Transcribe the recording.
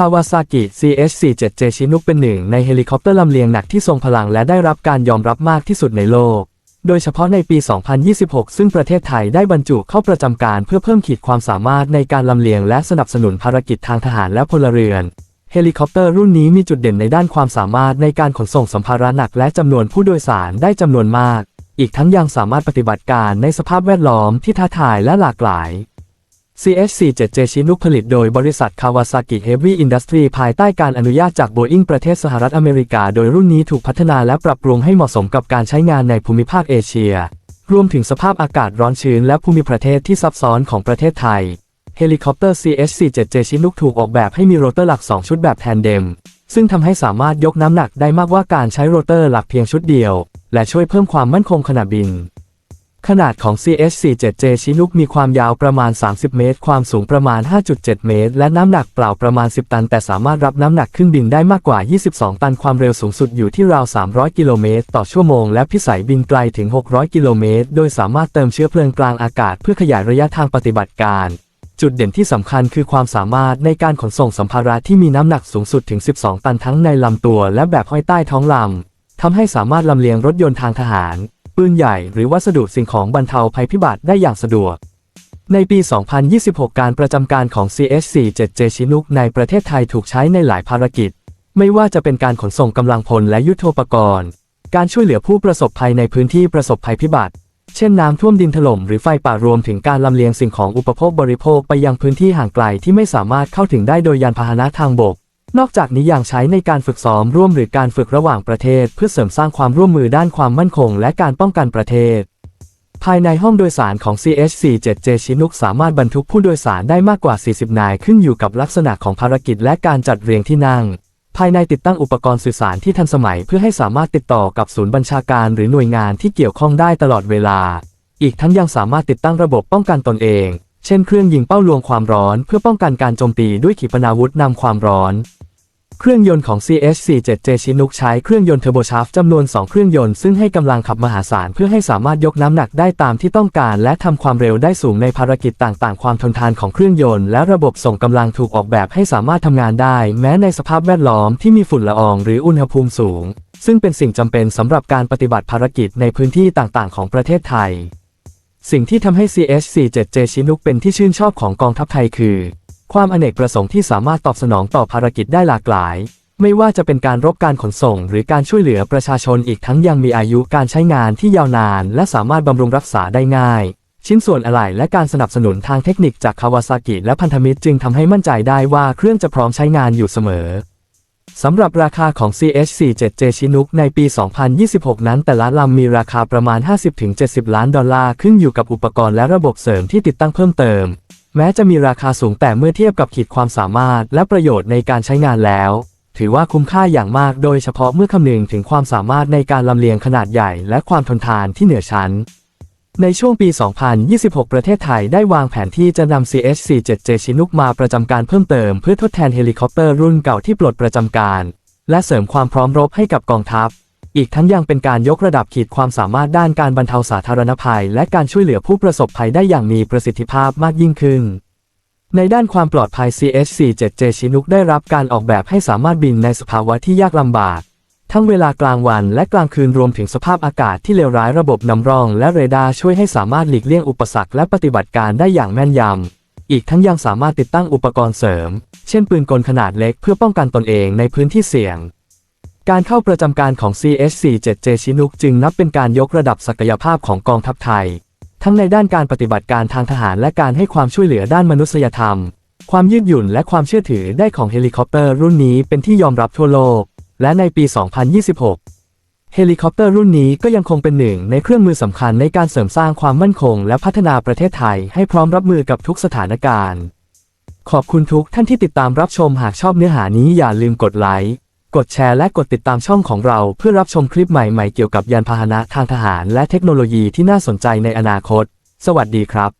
Kawasaki CS47J Chinook เป็นหนึ่งในเฮลิคอปเตอร์ลำเลียงหนักที่ทรงพลังและได้รับการยอมรับมากที่สุดในโลก โดยเฉพาะในปี 2026 ซึ่งประเทศไทยได้บรรจุเข้าประจำการเพื่อเพิ่มขีดความสามารถในการลำเลียงและสนับสนุนภารกิจทางทหารและพลเรือน เฮลิคอปเตอร์รุ่นนี้มีจุดเด่นในด้านความสามารถในการขนส่งสัมภาระหนักและจำนวนผู้โดยสารได้จำนวนมาก อีกทั้งยังสามารถปฏิบัติการในสภาพแวดล้อมที่ท้าทายและหลากหลาย CS47J ชิ้นุกผลิตโดยบริษัท Kawasaki Heavy Industry ภายใต้การอนุญาตจาก Boeing ประเทศสหรัฐอเมริกา โดยรุ่นนี้ถูกพัฒนาและปรับปรุงให้เหมาะสมกับการใช้งานในภูมิภาคเอเชีย รวมถึงสภาพอากาศร้อนชื้นและภูมิประเทศที่ซับซ้อนของประเทศไทย เฮลิคอปเตอร์ CS47J ชิ้นุกถูกออกแบบให้มีโรเตอร์หลัก 2 ชุดแบบแทนเดม ซึ่งทำให้สามารถยกน้ำหนักได้มากกว่าการใช้โรเตอร์หลักเพียงชุดเดียว และช่วยเพิ่มความมั่นคงขณะบิน ขนาดของ CS47J ชินุกมีความยาวประมาณ 30 เมตร ความสูงประมาณ 5.7 เมตร และน้ำหนักเปล่าประมาณ 10 ตัน แต่สามารถรับน้ำหนักขึ้นบินได้มากกว่า 22 ตัน ความเร็วสูงสุดอยู่ที่ราว 300 กิโลเมตร ต่อชั่วโมง และพิสัยบินไกลถึง 600 กิโลเมตร โดยสามารถเติมเชื้อเพลิงกลางอากาศเพื่อขยายระยะทางปฏิบัติการจุดเด่นที่สำคัญคือความสามารถในการขนส่งสัมภาระที่มีน้ำหนักสูงสุดถึง 12 ตันทั้งในลำตัวและแบบห้อยใต้ท้องลำ ทำให้สามารถลำเลียงรถยนต์ทางทหาร ปืนใหญ่หรือวัสดุสิ่งของบรรเทาภัยพิบัติได้อย่างสะดวก ในปี 2026 การประจำการของ CS47J ชินุกในประเทศไทยถูกใช้ในหลายภารกิจ ไม่ว่าจะเป็นการขนส่งกำลังพลและยุทโธปกรณ์ การช่วยเหลือผู้ประสบภัยในพื้นที่ประสบภัยพิบัติ เช่นน้ำท่วมดินถล่มหรือไฟป่ารวมถึงการลำเลียงสิ่งของอุปโภคบริโภคไปยังพื้นที่ห่างไกลที่ไม่สามารถเข้าถึงได้โดยยานพาหนะทางบก นอกจากนี้ยังใช้ในการฝึกซ้อมร่วมหรือการฝึกระหว่างประเทศ เพื่อเสริมสร้างความร่วมมือด้านความมั่นคง และการป้องกันประเทศ ภายในห้องโดยสารของ CH47J ชินุกสามารถบรรทุกผู้โดยสารได้มากกว่า 40 นายขึ้นอยู่กับลักษณะของภารกิจและการจัดเรียงที่นั่ง ภายในติดตั้งอุปกรณ์สื่อสารที่ทันสมัย เพื่อให้สามารถติดต่อกับศูนย์บัญชาการหรือหน่วยงานที่เกี่ยวข้องได้ตลอดเวลา อีกทั้งยังสามารถติดตั้งระบบป้องกันตนเองเช่นเครื่องยิงเป้าลวงความร้อน เพื่อป้องกันการโจมตีด้วยขีปนาวุธนำความร้อน เครื่องยนต์ของ CS47J ชินุกใช้เครื่องยนต์เทอร์โบชาฟต์จำนวน 2 เครื่องยนต์ซึ่งให้กำลังขับมหาศาลเพื่อให้สามารถยกน้ำหนักได้ตามที่ต้องการ และทำความเร็วได้สูงในภารกิจต่างๆ ความทนทานของเครื่องยนต์และระบบส่งกำลังถูกออกแบบให้สามารถทำงานได้ แม้ในสภาพแวดล้อมที่มีฝุ่นละอองหรืออุณหภูมิสูง ซึ่งเป็นสิ่งจำเป็นสำหรับการปฏิบัติภารกิจในพื้นที่ต่างๆ ของประเทศไทย สิ่งที่ทำให้ CS47J ชินุกเป็นที่ชื่นชอบของกองทัพไทยคือ ความอเนกประสงค์ที่สามารถตอบสนองต่อภารกิจได้หลากหลาย ไม่ว่าจะเป็นการรบการขนส่ง หรือการช่วยเหลือประชาชนอีกทั้งยังมีอายุการใช้งานที่ยาวนาน และสามารถบำรุงรักษาได้ง่าย ชิ้นส่วนอะไหล่และการสนับสนุนทางเทคนิคจากคาวาซากิและพันธมิตรจึงทำให้มั่นใจได้ว่าเครื่องจะพร้อมใช้งานอยู่เสมอสำหรับราคาของ CH47J ชินุกในปี 2026 นั้นแต่ละลำมีราคาประมาณ 50-70 ล้านดอลลาร์ขึ้นอยู่กับอุปกรณ์และระบบเสริมที่ติดตั้งเพิ่มเติม แม้จะมีราคาสูงแต่เมื่อเทียบกับขีดความสามารถและประโยชน์ในการใช้งานแล้ว ถือว่าคุ้มค่าอย่างมากโดยเฉพาะเมื่อคำนึงถึงความสามารถในการลำเลียงขนาดใหญ่ และความทนทานที่เหนือชั้น ในช่วงปี 2026 ประเทศไทยได้วางแผนที่จะนำ CH47J ชินุกมาประจำการเพิ่มเติมเพื่อทดแทนเฮลิคอปเตอร์รุ่นเก่าที่ปลดประจำการ และเสริมความพร้อมรบให้กับกองทัพ อีกทั้งยังเป็นการยกระดับขีดความสามารถด้านการบรรเทาสาธารณภัย และการช่วยเหลือผู้ประสบภัยได้อย่างมีประสิทธิภาพมากยิ่งขึ้น ในด้านความปลอดภัย CH47J ชินุกได้รับการออกแบบให้สามารถบินในสภาวะที่ยากลำบาก ทั้งเวลากลางวันและกลางคืนรวมถึงสภาพอากาศที่เลวร้ายระบบนำร่อง และเรดาร์ช่วยให้สามารถหลีกเลี่ยงอุปสรรคและปฏิบัติการได้อย่างแม่นยำอีกทั้งยังสามารถติดตั้งอุปกรณ์เสริม เช่นปืนกลขนาดเล็กเพื่อป้องกันตนเองในพื้นที่เสี่ยง การเข้าประจำการของ CH47J ชินุกจึงนับเป็นการยกระดับศักยภาพของกองทัพไทย ทั้งในด้านการปฏิบัติการทางทหารและการให้ความช่วยเหลือด้านมนุษยธรรม ความยืดหยุ่นและความเชื่อถือได้ของเฮลิคอปเตอร์รุ่นนี้เป็นที่ยอมรับทั่วโลก และในปี 2026 เฮลิคอปเตอร์รุ่นนี้ก็ยังคงเป็นหนึ่งในเครื่องมือสำคัญในการเสริมสร้างความมั่นคง และพัฒนาประเทศไทยให้พร้อมรับมือกับทุกสถานการณ์ ขอบคุณทุกท่านที่ติดตามรับชมหากชอบเนื้อหานี้อย่าลืมกดไลค์ กดแชร์และกดติดตามช่องของเราเพื่อรับชมคลิปใหม่ๆเกี่ยวกับยานพาหนะทางทหารและเทคโนโลยีที่น่าสนใจในอนาคต สวัสดีครับ